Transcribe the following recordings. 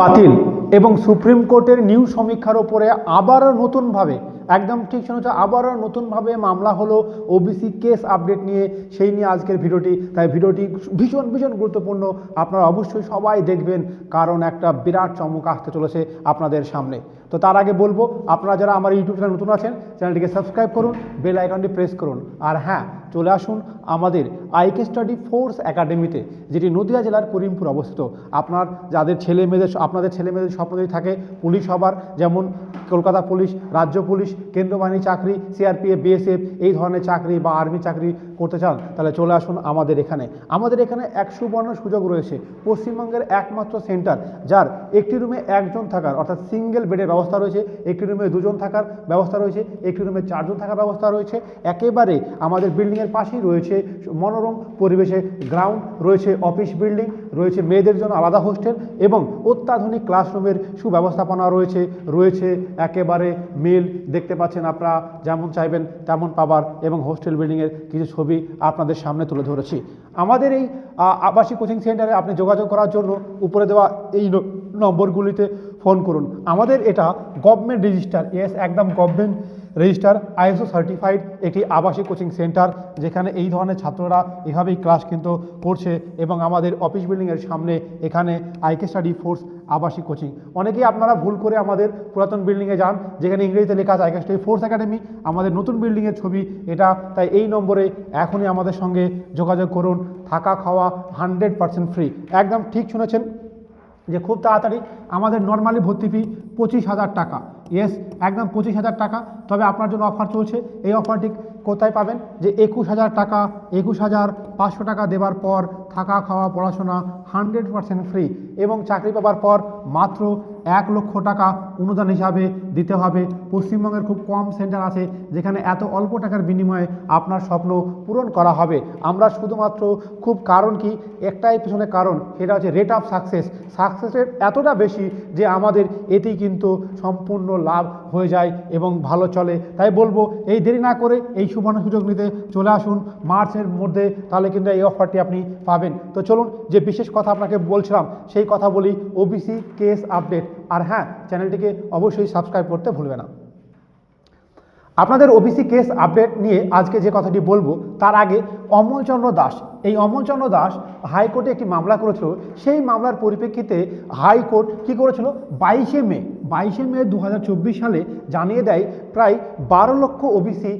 বাতিল এবং সুপ্রিম কোর্টের নিউ সমীক্ষার ওপরে আবারও নতুনভাবে, একদম ঠিক শুনেছ, আবারও নতুনভাবে মামলা হলো ওবিসি কেস আপডেট নিয়ে, সেই নিয়ে আজকের ভিডিওটি। তাই ভিডিওটি ভীষণ ভীষণ গুরুত্বপূর্ণ। আপনারা অবশ্যই সবাই দেখবেন কারণ একটা বিরাট চমক আসতে চলেছে আপনাদের সামনে। তো তার আগে বলব, আপনারা যারা আমার ইউটিউব চ্যানেল নতুন আছেন, চ্যানেলটিকে সাবস্ক্রাইব করুন, বেল আইকনটি প্রেস করুন। আর হ্যাঁ চলে আসুন আমাদের আইকে স্টাডি ফোর্স একাডেমিতে, যেটি নদিয়া জেলার করিমপুর অবস্থিত। আপনার যাদের ছেলে মেয়েদের, আপনাদের ছেলে মেয়েদের স্বপ্ন যদি থাকে, পুলিশ হবার, যেমন কলকাতা পুলিশ, রাজ্য পুলিশ কেন্দ্র বাহিনী চাকরি, সিআরপিএফ, বিএসএফ, এই ধরনের চাকরি বা আর্মি চাকরি করতে চান, তাহলে চলে আসুন আমাদের এখানে। আমাদের এখানে এক সুবর্ণ সুযোগ রয়েছে। পশ্চিমবঙ্গের একমাত্র সেন্টার, যার একটি রুমে একজন থাকার, অর্থাৎ সিঙ্গেল বেডের ব্যবস্থা রয়েছে, একটি রুমে দুজন থাকার ব্যবস্থা রয়েছে, একটি রুমে চারজন থাকার ব্যবস্থা রয়েছে। একেবারে আমাদের বিল্ডিংয়ের পাশেই রয়েছে মনোরম পরিবেশে গ্রাউন্ড রয়েছে অফিস বিল্ডিং রয়েছে মেয়েদের জন্য আলাদা হোস্টেল এবং অত্যাধুনিক ক্লাসরুমের সুব্যবস্থাপনা রয়েছে রয়েছে একেবারে মিল। দেখতে পাচ্ছেন আপনারা, যেমন চাইবেন তেমন পাবার এবং হোস্টেল বিল্ডিংয়ের কিছু ছবি আপনাদের সামনে তুলে ধরেছি। আমাদের এই আবাসিক কোচিং সেন্টারে আপনি যোগাযোগ করার জন্য উপরে দেওয়া এই নম্বরগুলিতে ফোন করুন। আমাদের এটা গভর্নমেন্ট রেজিস্টার ইয়েস একদম গভর্নমেন্ট রেজিস্টার আইএসও সার্টিফাইড একটি আবাসিক কোচিং সেন্টার যেখানে এই ধরনের ছাত্ররা এভাবেই ক্লাস কিন্তু করছে এবং আমাদের অফিস বিল্ডিংয়ের সামনে এখানে আইকে স্টাডি ফোর্স আবাসিক কোচিং অনেকেই আপনারা ভুল করে আমাদের পুরাতন বিল্ডিংয়ে যান, যেখানে ইংরেজিতে লেখা আছে আইকে স্টাডি ফোর্স একাডেমি আমাদের নতুন বিল্ডিংয়ের ছবি এটা, তাই এই নম্বরে এখনই আমাদের সঙ্গে যোগাযোগ করুন, থাকা খাওয়া হান্ড্রেড পার্সেন্ট ফ্রি একদম ঠিক শুনেছেন যে খুব তাড়াতাড়ি আমাদের নর্মালি ভর্তি ফি পঁচিশ হাজার টাকা। ইয়েস একদম পঁচিশ হাজার টাকা। তবে আপনার জন্য অফার চলছে। এই অফারটি কোথায় পাবেন? যে একুশ হাজার টাকা, একুশ হাজার পাঁচশো টাকা দেবার পর থাকা, খাওয়া, পড়াশোনা হান্ড্রেড পারসেন্ট ফ্রি এবং চাকরি পাবার পর মাত্র এক লক্ষ টাকা অনুদান হিসাবে দিতে হবে। পশ্চিমবঙ্গের খুব কম সেন্টার আছে যেখানে এত অল্প টাকার বিনিময়ে আপনার স্বপ্ন পূরণ করা হবে। আমরা শুধুমাত্র খুব কারণ কি? একটাই পিছনে কারণ, সেটা হচ্ছে রেট অফ সাকসেস সাকসেসের এতটা বেশি যে আমাদের এতেই কিন্তু সম্পূর্ণ লাভ হয়ে যায় এবং ভালো চলে। তাই বলব, এই দেরি না করে এই সুবর্ণ সুযোগ নিতে চলে আসুন। মার্চের মধ্যে তাহলে কিন্তু এই অফারটি আপনি পাবেন। তো চলুন, যে বিশেষ কথা আপনাকে বলছিলাম, সেই কথা বলি। ওবিসি কেস আপডেট আর হ্যাঁ চ্যানেলটিকে অবশ্যই সাবস্ক্রাইব করতে ভুলবে না। আপনাদের ওবিসি কেস আপডেট নিয়ে আজকে যে কথাটি বলব, তার আগে অমলচন্দ্র দাস। এই অমলচন্দ্র দাস হাইকোর্টে একটি মামলা করেছিল। সেই মামলার পরিপ্রেক্ষিতে হাইকোর্ট কি করেছিল? বাইশে মে বাইশে মে দু হাজার চব্বিশ সালে জানিয়ে দেয়, প্রায় বারো লক্ষ ওবিসি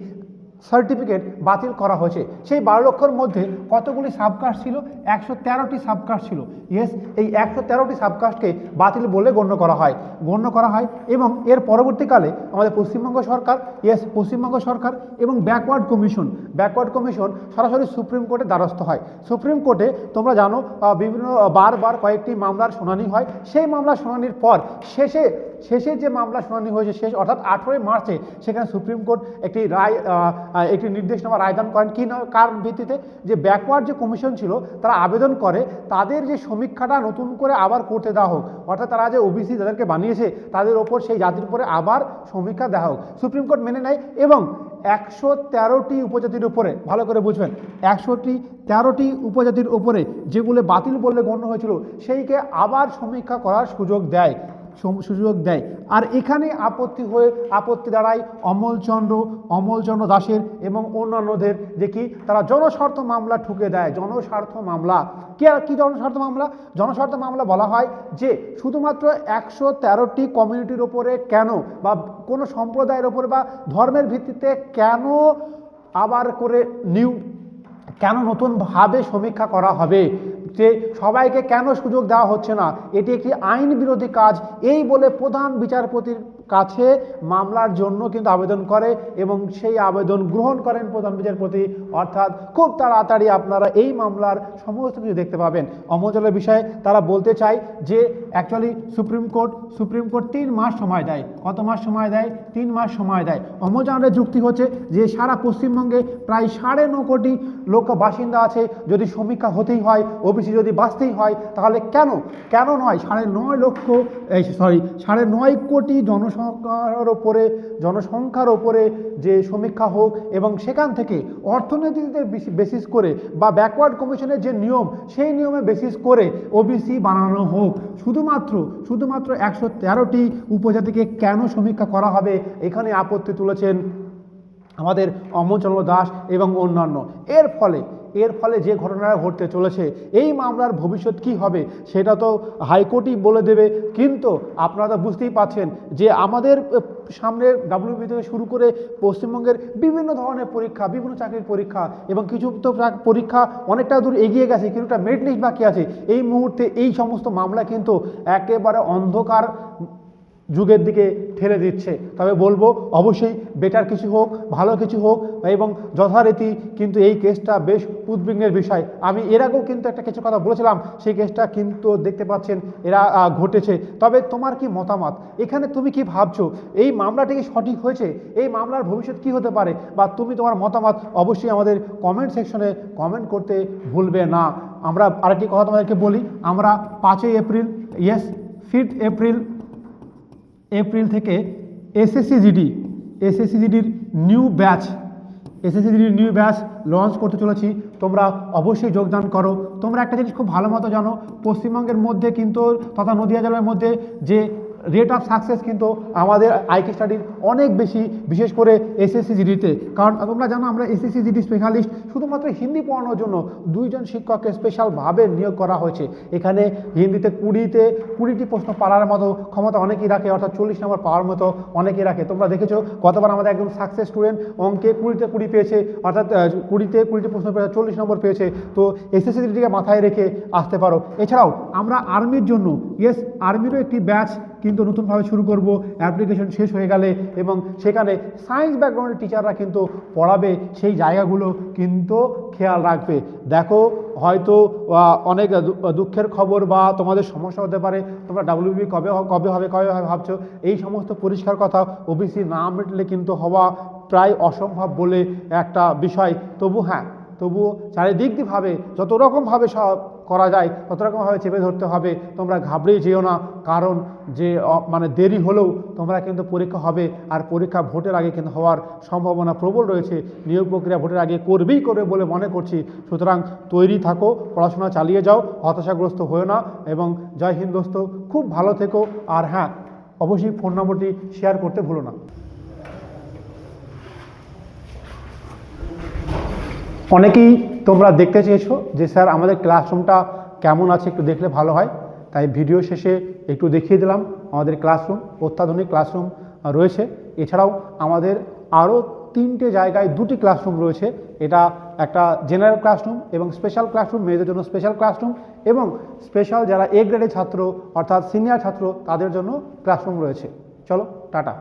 সার্টিফিকেট বাতিল করা হয়েছে। সেই বারো লক্ষর মধ্যে কতগুলি সাবকাস্ট ছিল? একশো তেরোটি সাবকাস্ট ছিল। ইয়েস এই একশো তেরোটি সাবকাস্টকে বাতিল বলে গণ্য করা হয়। গণ্য করা হয় এবং এর পরবর্তীকালে আমাদের পশ্চিমবঙ্গ সরকার ইয়েস পশ্চিমবঙ্গ সরকার এবং ব্যাকওয়ার্ড কমিশন ব্যাকওয়ার্ড কমিশন সরাসরি সুপ্রিম কোর্টে দ্বারস্থ হয়। সুপ্রিম কোর্টে তোমরা জানো বিভিন্ন বারবার কয়েকটি মামলার শুনানি হয়। সেই মামলার শুনানির পর শেষে শেষে যে মামলা শুনানি হয়েছে, শেষ অর্থাৎ আঠেরোই মার্চে সেখানে সুপ্রিম কোর্ট একটি রায় একটি নির্দেশনামা রায়দান করেন। কি না কার ভিত্তিতে? যে ব্যাকওয়ার্ড যে কমিশন ছিল, তারা আবেদন করে, তাদের যে সমীক্ষাটা নতুন করে আবার করতে দেওয়া হোক, অর্থাৎ তারা যে ওবিসি যাদেরকে বানিয়েছে, তাদের ওপর সেই জাতির উপরে আবার সমীক্ষা দেওয়া হোক। সুপ্রিম কোর্ট মেনে নেয় এবং একশো তেরোটি উপজাতির উপরে, ভালো করে বুঝবেন একশোটি তেরোটি উপজাতির উপরে যেগুলো বাতিল বললে গণ্য হয়েছিল, সেইকে আবার সমীক্ষা করার সুযোগ দেয়। সুযোগ দেয়। আর এখানে আপত্তি হয়ে আপত্তি দাঁড়ায় অমলচন্দ্র অমলচন্দ্র দাসের এবং অন্যান্যদের কি, তারা জনস্বার্থ মামলা ঠুকে দেয়, জনস্বার্থ মামলা। কে আর কি জনস্বার্থ মামলা? জনস্বার্থ মামলা বলা হয় যে, শুধুমাত্র একশো তেরোটি কমিউনিটির ওপরে কেন বা কোনো সম্প্রদায়ের ওপরে বা ধর্মের ভিত্তিতে কেন আবার করে নিউ কেন নতুনভাবে সমীক্ষা করা হবে? যে সবাইকে কেন সুযোগ দেওয়া হচ্ছে না? এটি একটি আইন বিরোধী কাজ। এই বলে প্রধান বিচারপতির কাছে মামলার জন্য কিন্তু আবেদন করে এবং সেই আবেদন গ্রহণ করেন প্রধান বিচারপতি। অর্থাৎ খুব তাড়াতাড়ি আপনারা এই মামলার সমস্ত কিছু দেখতে পাবেন। অমজলের বিষয়ে তারা বলতে চায় যে actually supreme court supreme court তিন মাস সময় দেয়। কত মাস সময় দেয়? তিন মাস সময় দেয়। অমরজানের যুক্তি হচ্ছে যে, সারা পশ্চিমবঙ্গে প্রায় সাড়ে ন কোটি লোক বাসিন্দা আছে। যদি সমীক্ষা হতেই হয় ওবিসি যদি বাঁচতেই হয়, তাহলে কেন? কেন নয়? সাড়ে নয় লক্ষ, এই সরি সাড়ে নয় কোটি জনসংখ্যার ওপরে জনসংখ্যার ওপরে যে সমীক্ষা হোক এবং সেখান থেকে অর্থনীতিতে বেসিস করে বা ব্যাকওয়ার্ড কমিশনের যে নিয়ম, সেই নিয়মে বেসিস করে ওবিসি বানানো হোক। শুধুমাত্র শুধুমাত্র একশো তেরোটি উপজাতিকে কেন সমীক্ষা করা হবে? এখানে আপত্তি তুলেছেন আমাদের অমরচন্দ্র দাস এবং অন্যান্য। এর ফলে এর ফলে যে ঘটনাটা ঘটতে চলেছে, এই মামলার ভবিষ্যৎ কি হবে সেটা তো হাইকোর্টই বলে দেবে। কিন্তু আপনারা তো বুঝতেই পাচ্ছেন যে আমাদের সামনে ডাব্লিউবি থেকে শুরু করে পশ্চিমবঙ্গের বিভিন্ন ধরনের পরীক্ষা, বিভিন্ন চাকরির পরীক্ষা এবং কিছু তো পরীক্ষা অনেকটা দূর এগিয়ে গেছে, কিছুটা লিস্ট বাকি আছে। এই মুহূর্তে এই সমস্ত মামলা কিন্তু একেবারে অন্ধকার যুগের দিকে ঠেলে দিচ্ছে। তবে বলব, অবশ্যই বেটার কিছু হোক, ভালো কিছু হোক, এবং যথারীতি কিন্তু এই কেসটা বেশ উদ্বিগ্নের বিষয়। আমি এর আগেও কিন্তু একটা কিছু কথা বলেছিলাম, সেই কেসটা কিন্তু দেখতে পাচ্ছেন এরা ঘটেছে। তবে তোমার কি মতামত? এখানে তুমি কি ভাবছ? এই মামলাটি কি সঠিক হয়েছে? এই মামলার ভবিষ্যৎ কি হতে পারে? বা তুমি তোমার মতামত অবশ্যই আমাদের কমেন্ট সেকশনে কমেন্ট করতে ভুলবে না। আমরা আরেকটি কথা তোমাদেরকে বলি, আমরা পাঁচই April yes fifth April April থেকে এসএসসি জিডি, এসএসসি জিডির নিউ ব্যাচ, এসএসসি জিডির নিউ ব্যাচ লঞ্চ করতে চলেছি। তোমরা অবশ্যই যোগদান করো। তোমরা একটা জিনিস খুব ভালো মতো জানো, পশ্চিমবঙ্গের মধ্যে কিন্তু তথা নদীয়া জেলার মধ্যে যে রেট অফ সাকসেস কিন্তু আমাদের আইকে স্টাডির অনেক বেশি, বিশেষ করে এসএসসি জিডিতে কারণ তোমরা জানো আমরা এসএসসি জিডি স্পেশালিস্ট শুধুমাত্র হিন্দি পড়ানোর জন্য দুইজন শিক্ষককে স্পেশালভাবে নিয়োগ করা হয়েছে। এখানে হিন্দিতে কুড়িতে, কুড়িটি প্রশ্ন পারার মতো ক্ষমতা অনেকেই রাখে, অর্থাৎ চল্লিশ নম্বর পাওয়ার মতো অনেকেই রাখে। তোমরা দেখেছ, গতবার আমাদের একজন সাকসেস স্টুডেন্ট অঙ্কে কুড়িতে কুড়ি পেয়েছে, অর্থাৎ কুড়িতে কুড়িটি প্রশ্ন পেয়েছে, চল্লিশ নম্বর পেয়েছে। তো এসএসসি জিডিকে মাথায় রেখে আসতে পারো। এছাড়াও আমরা আর্মির জন্য ইয়েস আর্মিরও একটি ব্যাচ কিন্তু নতুনভাবে শুরু করব অ্যাপ্লিকেশন শেষ হয়ে গেলে এবং সেখানে সায়েন্স ব্যাকগ্রাউন্ডের টিচাররা কিন্তু পড়াবে সেই জায়গাগুলো কিন্তু খেয়াল রাখবে। দেখো, হয়তো অনেক দুঃখের খবর বা তোমাদের সমস্যা হতে পারে, তোমরা ডাব্লিউবি কবে কবে হবে কবে হবে ভাবছ, এই সমস্ত পরিষ্কার কথা ওবিসি না মিটলে কিন্তু হওয়া প্রায় অসম্ভব বলে একটা বিষয়। তবু হ্যাঁ তবুও চারিদিক দিকভাবে যত রকমভাবে সব করা যায় তত রকমভাবে চেপে ধরতে হবে। তোমরা ঘাবড়েই যেও না, কারণ যে মানে দেরি হলেও তোমরা কিন্তু পরীক্ষা হবে, আর পরীক্ষা ভোটের আগে কিন্তু হওয়ার সম্ভাবনা প্রবল রয়েছে। নিয়োগ প্রক্রিয়া ভোটের আগে করবেই করবে বলে মনে করছি। সুতরাং তৈরি থাকো, পড়াশোনা চালিয়ে যাও, হতাশাগ্রস্ত হয়েও না, এবং জয় হিন্দ দোস্ত, খুব ভালো থেকো। আর হ্যাঁ অবশ্যই ফোন নম্বরটি শেয়ার করতে ভুলো না। অনেকেই তোমরা দেখতে চেয়েছো যে, স্যার, আমাদের ক্লাসরুমটা কেমন আছে? একটু দেখলে ভালো হয়। তাই ভিডিও শেষে একটু দেখিয়ে দিলাম, আমাদের ক্লাসরুম অত্যাধুনিক ক্লাসরুম রয়েছে। এছাড়াও আমাদের আরও তিনটে জায়গায় দুটি ক্লাসরুম রয়েছে। এটা একটা জেনারেল ক্লাসরুম এবং স্পেশাল ক্লাসরুম মেয়েদের জন্য স্পেশাল ক্লাসরুম এবং স্পেশাল যারা এ গ্রেডের ছাত্র, অর্থাৎ সিনিয়র ছাত্র, তাদের জন্য ক্লাসরুম রয়েছে। চলো, টাটা।